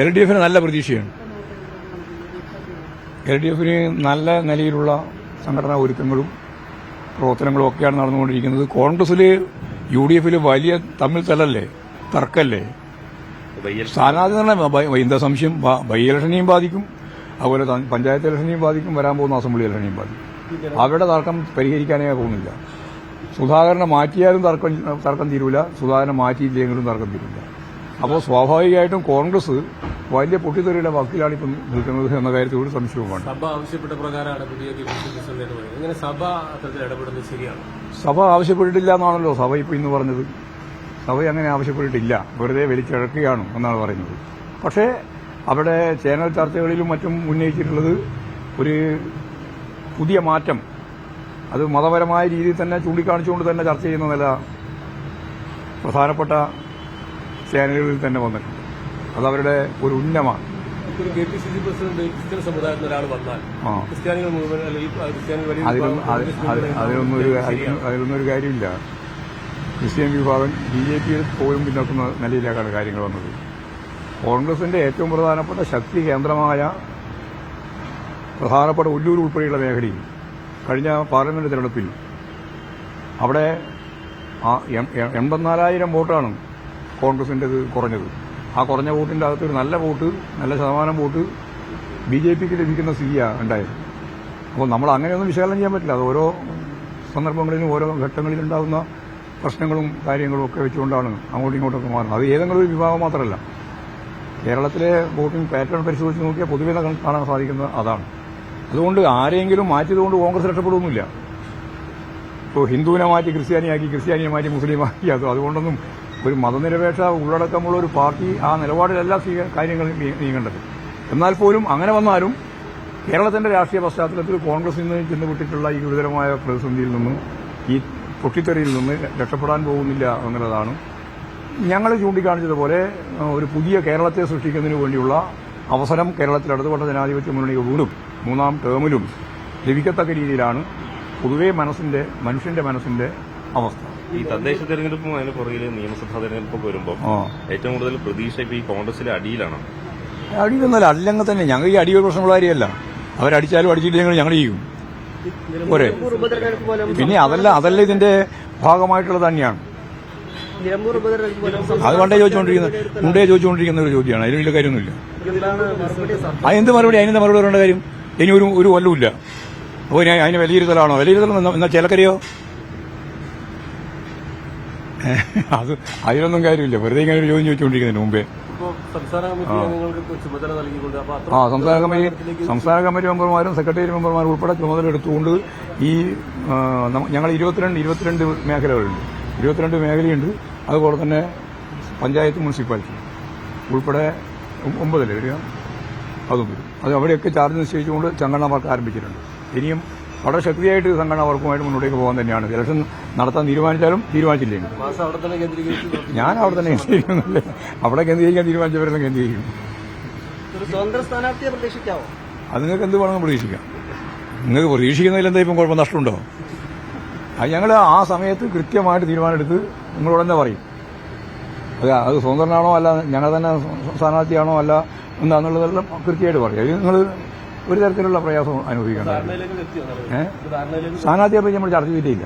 L D എഫിന് നല്ല പ്രതീക്ഷയാണ്. എൽ ഡി എഫിന് നല്ല നിലയിലുള്ള സംഘടനാ ഒരുക്കങ്ങളും പ്രവർത്തനങ്ങളും ഒക്കെയാണ് നടന്നുകൊണ്ടിരിക്കുന്നത്. കോൺഗ്രസിൽ യു ഡി എഫിൽ വലിയ തമ്മിൽ തലല്ലേ? തർക്കല്ലേ? സ്ഥാനാർത്ഥി തന്നെ എന്താ സംശയം? ബൈ ഇലക്ഷനെയും ബാധിക്കും. അതുപോലെ പഞ്ചായത്ത് ഇലക്ഷനെയും ബാധിക്കും. വരാൻ പോകുന്ന അസംബ്ലി ഇലക്ഷനെയും ബാധിക്കും. അവരുടെ തർക്കം പരിഹരിക്കാനേ പോകുന്നില്ല. സുധാകരനെ മാറ്റിയാലും തർക്കം തർക്കം തീരൂല. സുധാകരനെ മാറ്റിയില്ലെങ്കിലും തർക്കം തീരില്ല അപ്പോൾ സ്വാഭാവികമായിട്ടും കോൺഗ്രസ് വലിയ പൊട്ടിത്തെറിയുടെ വക്കിലാണ് ഇപ്പം നിൽക്കുന്നത് എന്ന കാര്യത്തിൽ ഒരു സംശയവും വേണ്ട. സഭ ആവശ്യപ്പെട്ട പ്രകാരമാണ് പുതിയ ഇങ്ങനെ സഭ അത്തരത്തിൽ ഇടപെടുന്നത് ശരിയാണ്. സഭ ആവശ്യപ്പെട്ടിട്ടില്ല എന്നാണല്ലോ സഭ ഇപ്പം ഇന്ന് പറഞ്ഞത്. സഭ അങ്ങനെ ആവശ്യപ്പെട്ടിട്ടില്ല. വെറുതെ വലിച്ചിഴക്കുകയാണ് എന്നാണ് പറയുന്നത്. പക്ഷേ അവിടെ ചാനൽ ചർച്ചകളിലും മറ്റും ഉന്നയിച്ചിട്ടുള്ളത് ഒരു പുതിയ മാറ്റം. അത് മതപരമായ രീതിയിൽ തന്നെ ചൂണ്ടിക്കാണിച്ചുകൊണ്ട് തന്നെ ചർച്ച ചെയ്യുന്ന നില പ്രധാനപ്പെട്ട ചാനലുകളിൽ തന്നെ വന്നിട്ടുണ്ട്. അതവരുടെ ഒരു ഉന്നമാണ് K P C C president Christian സമുദായത്തിൽ ഒരാൾ വന്നാൽ ആ. ക്രിസ്ത്യാനികൾ മുഴുവൻ ഒരു കാര്യമില്ല. ക്രിസ്ത്യൻ വിഭാഗം ബി ജെ പിയിൽ പോലും പിന്നോക്കുന്ന നിലയിലേക്കാണ് കാര്യങ്ങൾ വന്നത്. കോൺഗ്രസിന്റെ ഏറ്റവും പ്രധാനപ്പെട്ട ശക്തി കേന്ദ്രമായ പ്രധാനപ്പെട്ട ഉല്ലൂർ ഉൾപ്പെടെയുള്ള മേഖലയിൽ കഴിഞ്ഞ പാർലമെന്റ് തെരഞ്ഞെടുപ്പിൽ അവിടെ എൺപത്തിനാലായിരം വോട്ടാണ് കോൺഗ്രസിന്റെത് കുറഞ്ഞത്. ആ കുറഞ്ഞ വോട്ടിന്റെ ഒരു നല്ല വോട്ട് നല്ല ശതമാനം വോട്ട് ബി ജെ പിക്ക് ലഭിക്കുന്ന സ്ഥിതിയാണ് ഉണ്ടായത്. അപ്പോൾ നമ്മൾ അങ്ങനെയൊന്നും വിശകലനം ചെയ്യാൻ പറ്റില്ല. അത് ഓരോ സന്ദർഭങ്ങളിലും ഓരോ ഘട്ടങ്ങളിലുണ്ടാകുന്ന പ്രശ്നങ്ങളും കാര്യങ്ങളും ഒക്കെ വെച്ചുകൊണ്ടാണ് അങ്ങോട്ടും ഇങ്ങോട്ടൊക്കെ മാറുന്നത്. അത് ഏതെങ്കിലും ഒരു വിഭാഗം മാത്രമല്ല. കേരളത്തിലെ വോട്ടിംഗ് പാറ്റേൺ പരിശോധിച്ച് നോക്കിയാൽ പൊതുവെ കാണാൻ സാധിക്കുന്നത് അതാണ്. അതുകൊണ്ട് ആരെങ്കിലും മാറ്റിയതുകൊണ്ട് കോൺഗ്രസ് രക്ഷപ്പെടുന്നില്ല ഇപ്പോൾ ഹിന്ദുവിനെ മാറ്റി ക്രിസ്ത്യാനിയാക്കി ക്രിസ്ത്യാനിയെ മാറ്റി മുസ്ലിമാക്കി അത് അതുകൊണ്ടൊന്നും ഒരു മതനിരപേക്ഷ ഉള്ളടക്കമുള്ള ഒരു പാർട്ടി ആ നിലപാടിലല്ല കാര്യങ്ങൾ നീങ്ങേണ്ടത്. എന്നാൽ പോലും അങ്ങനെ വന്നാലും കേരളത്തിന്റെ രാഷ്ട്രീയ പശ്ചാത്തലത്തിൽ കോൺഗ്രസ് ഇന്ന് ചെന്നുവിട്ടിട്ടുള്ള ഈ ഗുരുതരമായ പ്രതിസന്ധിയിൽ നിന്നും ഈ പൊട്ടിത്തെറിയിൽ നിന്ന് രക്ഷപ്പെടാൻ പോകുന്നില്ല എന്നുള്ളതാണ് ഞങ്ങൾ ചൂണ്ടിക്കാണിച്ചതുപോലെ ഒരു പുതിയ കേരളത്തെ സൃഷ്ടിക്കുന്നതിന് വേണ്ടിയുള്ള അവസരം കേരളത്തിൽ ഇടതുപക്ഷ ജനാധിപത്യ മുന്നണി വീണ്ടും മൂന്നാം ടേമിലും ലഭിക്കത്തക്ക രീതിയിലാണ് പൊതുവേ മനസ്സിന്റെ മനുഷ്യന്റെ മനസ്സിന്റെ അവസ്ഥ. ഈ തദ്ദേശ തെരഞ്ഞെടുപ്പും അതിന് പുറകിൽ നിയമസഭാ തെരഞ്ഞെടുപ്പൊക്കെ വരുമ്പോൾ ആ. ഏറ്റവും കൂടുതൽ പ്രതീക്ഷ ഇപ്പൊ ഈ കോൺഗ്രസിലെ അടിയിലാണ്? അടിയിലൊന്നല്ല അല്ലെങ്കിൽ തന്നെ. ഞങ്ങൾ ഈ അടിയൊരു പ്രശ്നമുള്ള കാര്യമല്ല അവരടിച്ചാലും അടിച്ചിട്ടില്ലെങ്കിൽ ഞങ്ങൾ ചെയ്യും പോരെ പിന്നെ അതല്ല അതല്ല ഇതിന്റെ ഭാഗമായിട്ടുള്ളത് തന്നെയാണ്. അത് പണ്ടേ ചോദിച്ചുകൊണ്ടിരിക്കുന്നത് മുണ്ടേ ചോദിച്ചുകൊണ്ടിരിക്കുന്ന ഒരു ചോദ്യമാണ്. അതിൽ വലിയ കാര്യമൊന്നുമില്ല. അതിന് മറുപടി അതിന് അതിനെന്ത് മറുപടി? അതിനെന്ത് മറുപടി പറയേണ്ട കാര്യം? ഇനി ഒരു ഒരു കൊല്ലമില്ല അപ്പോൾ ഇനി അതിന് വിലയിരുത്തലാണോ വിലയിരുത്തൽ വലിയ എന്നാ ചിലക്കറിയോ അത് അതിലൊന്നും കാര്യമില്ല. വെറുതെ ഇങ്ങനെ ഒരു ചോദ്യം ചോദിച്ചുകൊണ്ടിരിക്കുന്നതിന് മുമ്പേ. ആ. സംസ്ഥാന കമ്മിറ്റി സംസ്ഥാന കമ്മിറ്റി മെമ്പർമാരും സെക്രട്ടേറിയറ്റ് മെമ്പർമാരും ഉൾപ്പെടെ ചുമതല എടുത്തുകൊണ്ട് ഈ ഞങ്ങൾ ഇരുപത്തിരണ്ട് ഇരുപത്തിരണ്ട് മേഖലകളുണ്ട്. ഇരുപത്തിരണ്ട് മേഖലയുണ്ട്. അതുപോലെ തന്നെ പഞ്ചായത്ത് മുനിസിപ്പാലിറ്റി. ഉൾപ്പെടെ ഒമ്പതല്ലേ വരിക? അതും വരും. അത് അവിടെയൊക്കെ ചാർജ് നിശ്ചയിച്ചുകൊണ്ട് ചങ്ങണ വർക്ക് ആരംഭിച്ചിട്ടുണ്ട്. ഇനിയും വളരെ ശക്തിയായിട്ട് സംഘടന വർക്കുമായിട്ട് മുന്നോട്ടേക്ക് പോകാൻ തന്നെയാണ്. ഇലക്ഷൻ നടത്താൻ തീരുമാനിച്ചാലും തീരുമാനിച്ചില്ലെങ്കിൽ ഞാൻ അവിടെ തന്നെ കേന്ദ്രീകരിക്കുന്നില്ല. അവിടെ കേന്ദ്രീകരിക്കാൻ തീരുമാനിച്ചവരെല്ലാം കേന്ദ്രീകരിക്കും. സ്വതന്ത്ര സ്ഥാനാർത്ഥിയെ അത് നിങ്ങൾക്ക് എന്ത് വേണമെന്ന് പ്രതീക്ഷിക്കാം. നിങ്ങൾക്ക് പ്രതീക്ഷിക്കുന്നതിൽ എന്താ ഇപ്പം കുഴപ്പം? നഷ്ടമുണ്ടോ? അത് ഞങ്ങൾ ആ സമയത്ത് കൃത്യമായിട്ട് തീരുമാനമെടുത്ത് നിങ്ങളോട് തന്നെ പറയും? അത് അത് സ്വതന്ത്രനാണോ അല്ല ഞങ്ങൾ തന്നെ സ്ഥാനാർത്ഥിയാണോ അല്ല എന്താണെന്നുള്ളതെല്ലാം കൃത്യമായിട്ട് പറയും. അത് നിങ്ങൾ ഒരു തരത്തിലുള്ള പ്രയാസം അനുഭവിക്കേണ്ട ധാരണയിലേക്ക് എത്തിയോ? ഏഹ് സ്ഥാനാർത്ഥിയെ പറ്റി നമ്മൾ ചർച്ച ചെയ്തിട്ടില്ല.